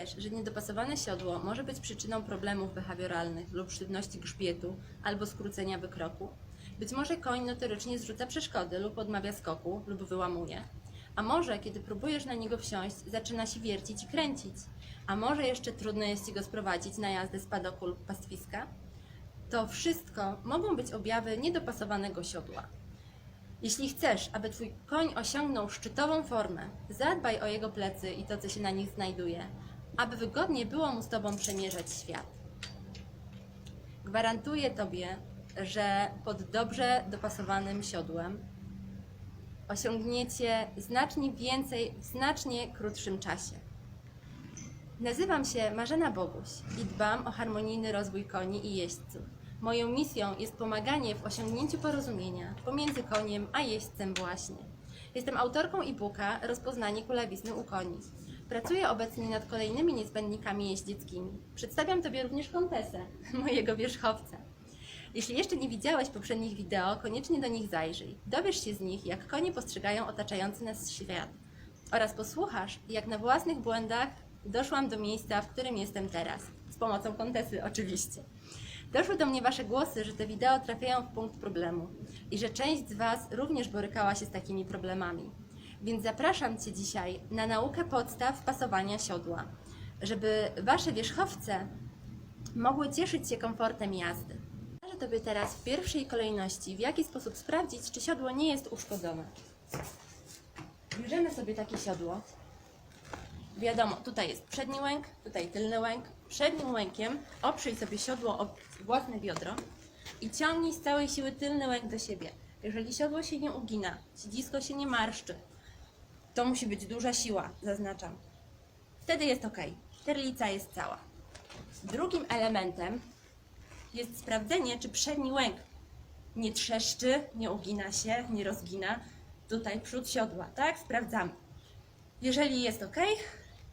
wiesz, że niedopasowane siodło może być przyczyną problemów behawioralnych lub sztywności grzbietu albo skrócenia wykroku? Być może koń notorycznie zrzuca przeszkody lub odmawia skoku lub wyłamuje. A może, kiedy próbujesz na niego wsiąść, zaczyna się wiercić i kręcić? A może jeszcze trudno jest ci go sprowadzić na jazdę z padoku lub pastwiska? To wszystko mogą być objawy niedopasowanego siodła. Jeśli chcesz, aby Twój koń osiągnął szczytową formę, zadbaj o jego plecy i to, co się na nich znajduje, aby wygodnie było mu z Tobą przemierzać świat. Gwarantuję Tobie, że pod dobrze dopasowanym siodłem osiągniecie znacznie więcej w znacznie krótszym czasie. Nazywam się Marzena Boguś i dbam o harmonijny rozwój koni i jeźdźców. Moją misją jest pomaganie w osiągnięciu porozumienia pomiędzy koniem a jeźdźcem właśnie. Jestem autorką e-booka Rozpoznanie kulawizny u koni. Pracuję obecnie nad kolejnymi niezbędnikami jeździeckimi. Przedstawiam Tobie również kontesę mojego wierzchowca. Jeśli jeszcze nie widziałeś poprzednich wideo, koniecznie do nich zajrzyj. Dowiesz się z nich, jak konie postrzegają otaczający nas świat oraz posłuchasz, jak na własnych błędach doszłam do miejsca, w którym jestem teraz. Z pomocą kontesy oczywiście. Doszły do mnie Wasze głosy, że te wideo trafiają w punkt problemu i że część z Was również borykała się z takimi problemami. Więc zapraszam Cię dzisiaj na naukę podstaw pasowania siodła, żeby Wasze wierzchowce mogły cieszyć się komfortem jazdy. Pokażę Tobie teraz w pierwszej kolejności, w jaki sposób sprawdzić, czy siodło nie jest uszkodzone. Bierzemy sobie takie siodło. Wiadomo, tutaj jest przedni łęk, tutaj tylny łęk. Przednim łękiem oprzyj sobie siodło o własne biodro i ciągnij z całej siły tylny łęk do siebie. Jeżeli siodło się nie ugina, siedzisko się nie marszczy, to musi być duża siła, zaznaczam. Wtedy jest ok. Terlica jest cała. Drugim elementem jest sprawdzenie, czy przedni łęk nie trzeszczy, nie ugina się, nie rozgina. Tutaj przód siodła, tak? Sprawdzamy. Jeżeli jest ok,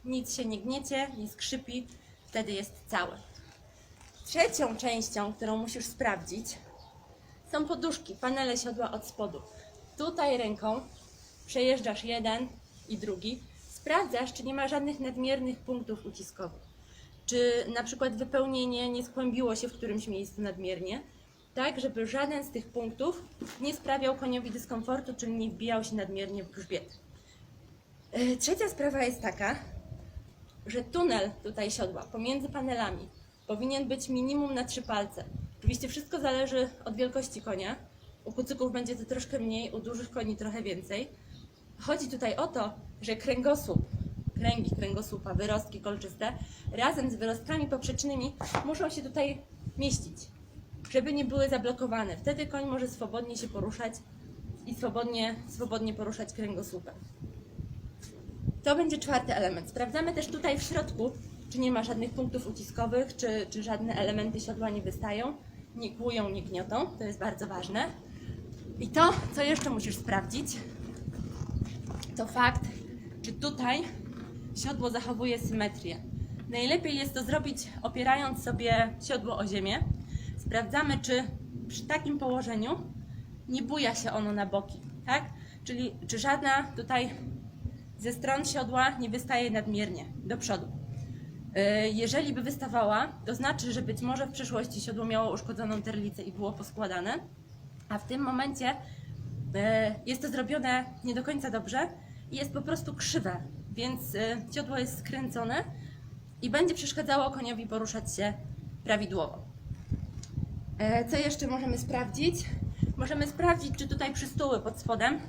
nic się nie gniecie, nie skrzypi, wtedy jest całe. Trzecią częścią, którą musisz sprawdzić, są poduszki, panele siodła od spodu. Tutaj ręką przejeżdżasz jeden i drugi, sprawdzasz, czy nie ma żadnych nadmiernych punktów uciskowych. Czy na przykład wypełnienie nie skłębiło się w którymś miejscu nadmiernie, tak, żeby żaden z tych punktów nie sprawiał koniowi dyskomfortu, czyli nie wbijał się nadmiernie w grzbiet. E, Trzecia sprawa jest taka, że tunel tutaj siodła pomiędzy panelami powinien być minimum na trzy palce. Oczywiście wszystko zależy od wielkości konia. U kucyków będzie to troszkę mniej, u dużych koni trochę więcej. Chodzi tutaj o to, że kręgosłup, kręgi kręgosłupa, wyrostki kolczyste, razem z wyrostkami poprzecznymi muszą się tutaj mieścić, żeby nie były zablokowane. Wtedy koń może swobodnie się poruszać i swobodnie, swobodnie poruszać kręgosłupem. To będzie czwarty element. Sprawdzamy też tutaj w środku, czy nie ma żadnych punktów uciskowych, czy, czy żadne elementy siodła nie wystają, nie kłują, nie gniotą. To jest bardzo ważne. I to, co jeszcze musisz sprawdzić, to fakt, czy tutaj siodło zachowuje symetrię. Najlepiej jest to zrobić opierając sobie siodło o ziemię. Sprawdzamy, czy przy takim położeniu nie buja się ono na boki, tak? Czyli czy żadna tutaj ze stron siodła nie wystaje nadmiernie do przodu. Yy, Jeżeli by wystawała, to znaczy, że być może w przeszłości siodło miało uszkodzoną terlicę i było poskładane, a w tym momencie yy, jest to zrobione nie do końca dobrze jest po prostu krzywe, więc yy, siodło jest skręcone i będzie przeszkadzało koniowi poruszać się prawidłowo. E, Co jeszcze możemy sprawdzić? Możemy sprawdzić, czy tutaj przystóły pod spodem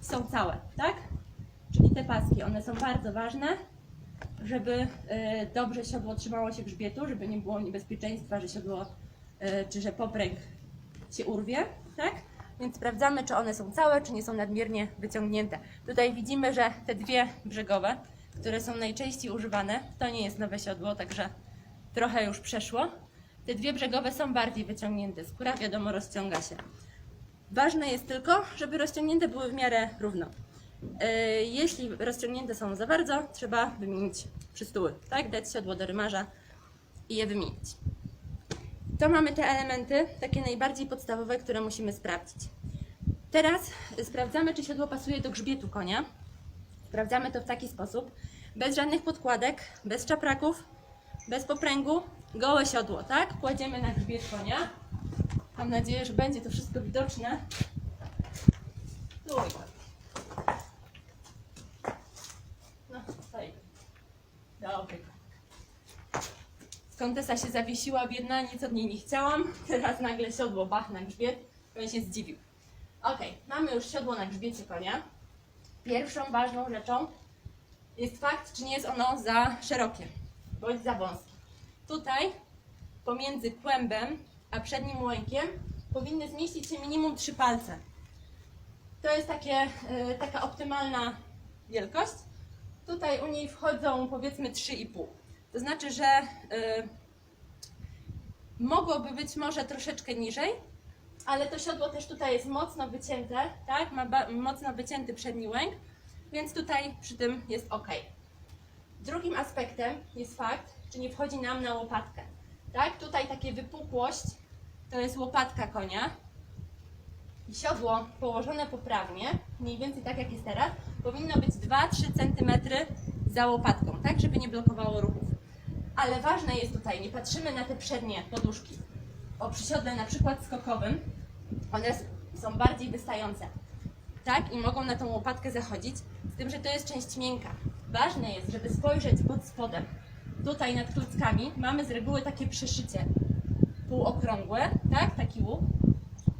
są całe, tak? Czyli te paski, one są bardzo ważne, żeby e, dobrze siodło trzymało się grzbietu, żeby nie było niebezpieczeństwa, że siodło e, czy że popręg się urwie, tak? Więc sprawdzamy, czy one są całe, czy nie są nadmiernie wyciągnięte. Tutaj widzimy, że te dwie brzegowe, które są najczęściej używane, to nie jest nowe siodło, także trochę już przeszło. Te dwie brzegowe są bardziej wyciągnięte, skóra wiadomo rozciąga się. Ważne jest tylko, żeby rozciągnięte były w miarę równo. Yy, Jeśli rozciągnięte są za bardzo, trzeba wymienić przystóły, tak? Dać siodło do rymarza i je wymienić. To mamy te elementy, takie najbardziej podstawowe, które musimy sprawdzić. Teraz sprawdzamy, czy siodło pasuje do grzbietu konia. Sprawdzamy to w taki sposób, Bez żadnych podkładek, bez czapraków, bez popręgu, gołe siodło, tak? Kładziemy na grzbiet konia. Mam nadzieję, że będzie to wszystko widoczne. Tu i tak. Skądesa się zawiesiła biedna, nic od niej nie chciałam. Teraz nagle siodło bach na grzbiet. On się zdziwił. Ok, mamy już siodło na grzbiecie konia. Pierwszą ważną rzeczą jest fakt, czy nie jest ono za szerokie bądź za wąskie. Tutaj pomiędzy kłębem a przednim łękiem powinny zmieścić się minimum trzy palce. To jest takie, e, taka optymalna wielkość. Tutaj u niej wchodzą powiedzmy 3,5. To znaczy, że e, mogłoby być może troszeczkę niżej, ale to siodło też tutaj jest mocno wycięte, tak? Ma mocno wycięty przedni łęk, więc tutaj przy tym jest ok. Drugim aspektem jest fakt, czy nie wchodzi nam na łopatkę. Tak? Tutaj takie wypukłość to jest łopatka konia. I siodło położone poprawnie, mniej więcej tak jak jest teraz, powinno być 2-3 cm za łopatką, tak żeby nie blokowało ruchów. Ale ważne jest tutaj, nie patrzymy na te przednie poduszki. O przysiodle na przykład skokowym, one są bardziej wystające, tak? I mogą na tą łopatkę zachodzić, z tym, że to jest część miękka. Ważne jest, żeby spojrzeć pod spodem. Tutaj nad kluckami mamy z reguły takie przeszycie półokrągłe, tak? Taki łuk.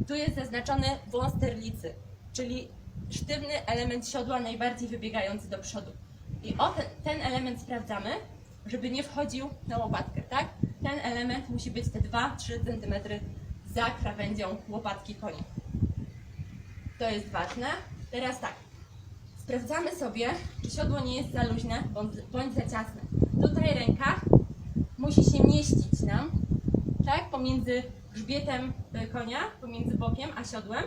Tu jest zaznaczony wąs terlicy, czyli sztywny element siodła najbardziej wybiegający do przodu. I o ten, ten element sprawdzamy, żeby nie wchodził na łopatkę, tak? Ten element musi być te 2-3 cm za krawędzią łopatki konia. To jest ważne. Teraz tak, sprawdzamy sobie, czy siodło nie jest za luźne bądź, za ciasne. Tutaj ręka musi się mieścić nam, tak, pomiędzy grzbietem y, konia, pomiędzy bokiem a siodłem,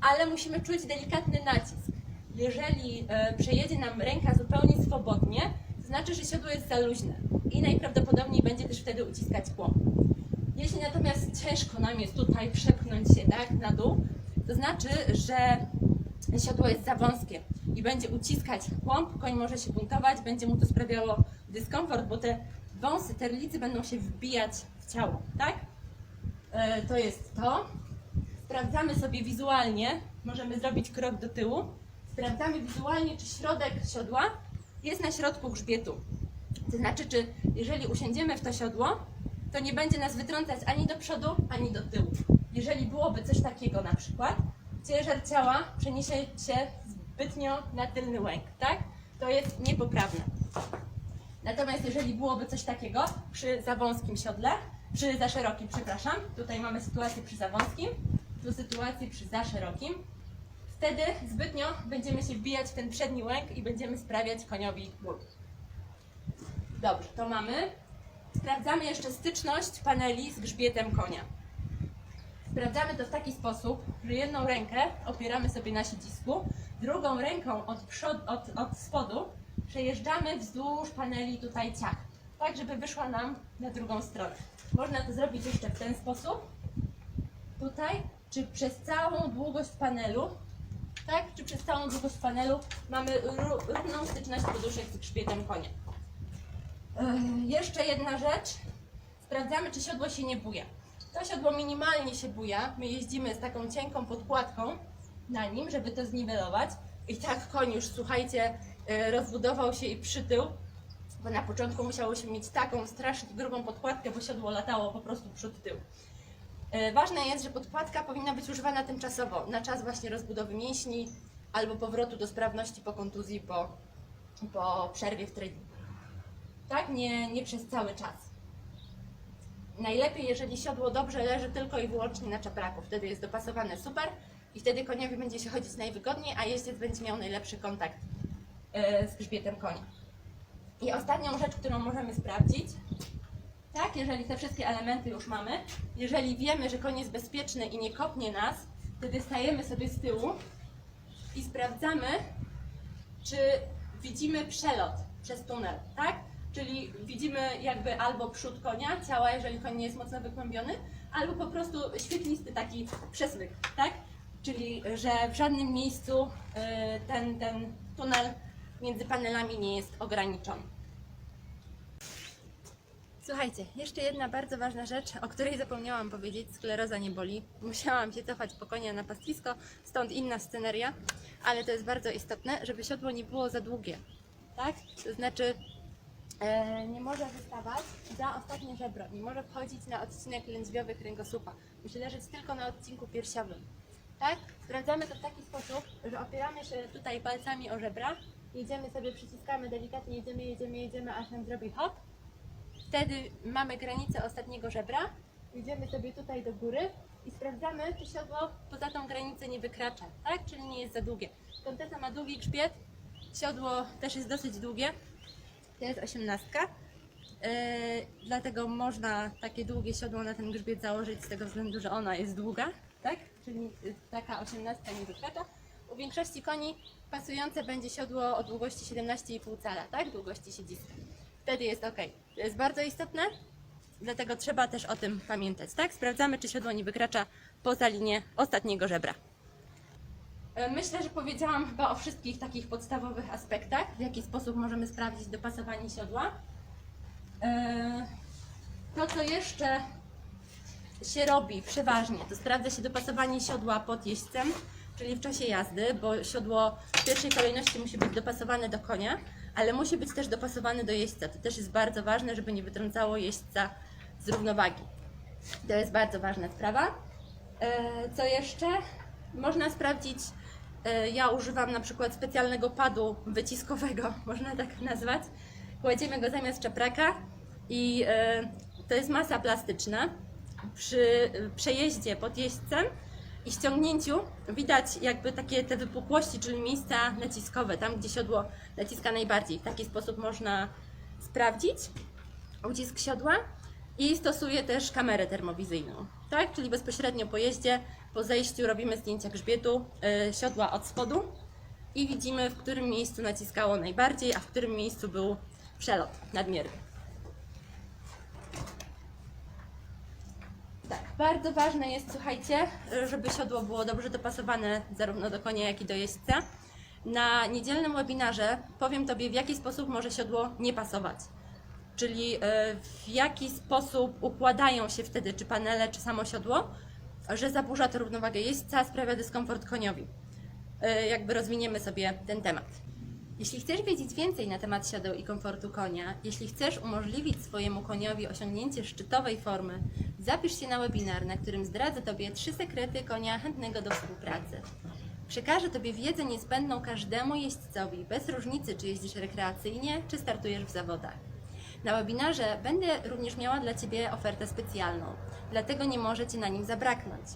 ale musimy czuć delikatny nacisk. Jeżeli e, przejedzie nam ręka zupełnie swobodnie, znaczy, że siodło jest za luźne i najprawdopodobniej będzie też wtedy uciskać kłop. Jeśli natomiast ciężko nam jest tutaj przepchnąć się tak, na dół, to znaczy, że siodło jest za wąskie i będzie uciskać kłąb, koń może się buntować, będzie mu to sprawiało dyskomfort, bo te wąsy terlicy będą się wbijać w ciało, tak? E, to jest to. Sprawdzamy sobie wizualnie, możemy zrobić krok do tyłu. Sprawdzamy wizualnie, czy środek siodła jest na środku grzbietu. To znaczy, czy jeżeli usiądziemy w to siodło, to nie będzie nas wytrącać ani do przodu, ani do tyłu. Jeżeli byłoby coś takiego na przykład, ciężar ciała przeniesie się zbytnio na tylny łęk, tak? To jest niepoprawne. Natomiast jeżeli byłoby coś takiego przy za wąskim siodle, przy za szerokim, przepraszam, tutaj mamy sytuację przy za wąskim, tu sytuację przy za szerokim, wtedy zbytnio będziemy się wbijać w ten przedni łęk i będziemy sprawiać koniowi ból. Dobrze, to mamy. Sprawdzamy jeszcze styczność paneli z grzbietem konia. Sprawdzamy to w taki sposób, że jedną rękę opieramy sobie na siedzisku, drugą ręką od, przod, od, od spodu przejeżdżamy wzdłuż paneli tutaj ciach, tak żeby wyszła nam na drugą stronę. Można to zrobić jeszcze w ten sposób, tutaj, czy przez całą długość panelu, tak, czy przez całą długość panelu mamy ró- równą styczność poduszek z grzbietem konia. Jeszcze jedna rzecz. Sprawdzamy, czy siodło się nie buja. To siodło minimalnie się buja. My jeździmy z taką cienką podkładką na nim, żeby to zniwelować. I tak koń już, słuchajcie, e, rozbudował się i przytył, bo na początku musiałyśmy mieć taką strasznie grubą podkładkę, bo siodło latało po prostu przód-tył. E, Ważne jest, że podkładka powinna być używana tymczasowo, na czas właśnie rozbudowy mięśni albo powrotu do sprawności po kontuzji, po, po przerwie w treningu tak? Nie, nie przez cały czas. Najlepiej, jeżeli siodło dobrze leży tylko i wyłącznie na czapraku. Wtedy jest dopasowane super i wtedy koniowi będzie się chodzić najwygodniej, a jeździec będzie miał najlepszy kontakt e, z grzbietem konia. I ostatnią rzecz, którą możemy sprawdzić, tak, jeżeli te wszystkie elementy już mamy, jeżeli wiemy, że koń jest bezpieczny i nie kopnie nas, wtedy stajemy sobie z tyłu i sprawdzamy, czy widzimy przelot przez tunel, tak? Czyli widzimy jakby albo przód konia, ciała, jeżeli koń nie jest mocno wykłębiony, albo po prostu świetlisty taki przesmyk, tak? Czyli, że w żadnym miejscu y, ten, ten tunel między panelami nie jest ograniczony. Słuchajcie, jeszcze jedna bardzo ważna rzecz, o której zapomniałam powiedzieć, skleroza nie boli. Musiałam się cofać po konia na pastwisko, stąd inna sceneria, ale to jest bardzo istotne, żeby siodło nie było za długie, tak? To znaczy e, nie może wystawać za ostatnie żebro, nie może wchodzić na odcinek lędźwiowy kręgosłupa. Musi leżeć tylko na odcinku piersiowym, tak? Sprawdzamy to w taki sposób, że opieramy się tutaj palcami o żebra, jedziemy sobie, przyciskamy delikatnie, jedziemy, jedziemy, jedziemy, aż nam zrobi hop, Wtedy mamy granicę ostatniego żebra, idziemy sobie tutaj do góry i sprawdzamy, czy siodło poza tą granicę nie wykracza, tak? Czyli nie jest za długie. Kontesa ma długi grzbiet, siodło też jest dosyć długie, to jest osiemnastka, yy, dlatego można takie długie siodło na ten grzbiet założyć z tego względu, że ona jest długa, tak? Czyli yy, taka osiemnastka nie wykracza. U większości koni pasujące będzie siodło o długości 17,5 cala, tak? Długości siedziska wtedy jest ok. To jest bardzo istotne, dlatego trzeba też o tym pamiętać, tak? Sprawdzamy, czy siodło nie wykracza poza linię ostatniego żebra. E, Myślę, że powiedziałam chyba o wszystkich takich podstawowych aspektach, w jaki sposób możemy sprawdzić dopasowanie siodła. E, To, co jeszcze się robi przeważnie, to sprawdza się dopasowanie siodła pod jeźdźcem, czyli w czasie jazdy, bo siodło w pierwszej kolejności musi być dopasowane do konia, ale musi być też dopasowane do jeźdźca. To też jest bardzo ważne, żeby nie wytrącało jeźdźca z równowagi. To jest bardzo ważna sprawa. E, Co jeszcze? Można sprawdzić, e, ja używam na przykład specjalnego padu wyciskowego, można tak nazwać. Kładziemy go zamiast czapraka i e, to jest masa plastyczna. Przy przejeździe pod jeźdźcem i ściągnięciu widać jakby takie te wypukłości, czyli miejsca naciskowe, tam gdzie siodło naciska najbardziej. W taki sposób można sprawdzić ucisk siodła i stosuję też kamerę termowizyjną, tak? Czyli bezpośrednio po jeździe, po zejściu robimy zdjęcia grzbietu, yy, siodła od spodu i widzimy, w którym miejscu naciskało najbardziej, a w którym miejscu był przelot nadmierny. Bardzo ważne jest, słuchajcie, żeby siodło było dobrze dopasowane zarówno do konia, jak i do jeźdźca. Na niedzielnym webinarze powiem Tobie, w jaki sposób może siodło nie pasować. Czyli e, w jaki sposób układają się wtedy, czy panele, czy samo siodło, że zaburza to równowagę jeźdźca, sprawia dyskomfort koniowi. E, Jakby rozwiniemy sobie ten temat. Jeśli chcesz wiedzieć więcej na temat siodeł i komfortu konia, jeśli chcesz umożliwić swojemu koniowi osiągnięcie szczytowej formy, zapisz się na webinar, na którym zdradzę Tobie trzy sekrety konia chętnego do współpracy. Przekażę Tobie wiedzę niezbędną każdemu jeźdźcowi, bez różnicy czy jeździsz rekreacyjnie, czy startujesz w zawodach. Na webinarze będę również miała dla Ciebie ofertę specjalną, dlatego nie może Ci na nim zabraknąć.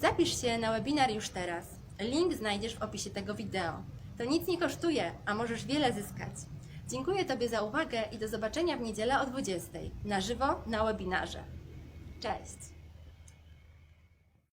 Zapisz się na webinar już teraz. Link znajdziesz w opisie tego wideo. To nic nie kosztuje, a możesz wiele zyskać. Dziękuję Tobie za uwagę i do zobaczenia w niedzielę o 20.00 na żywo na webinarze. Cześć!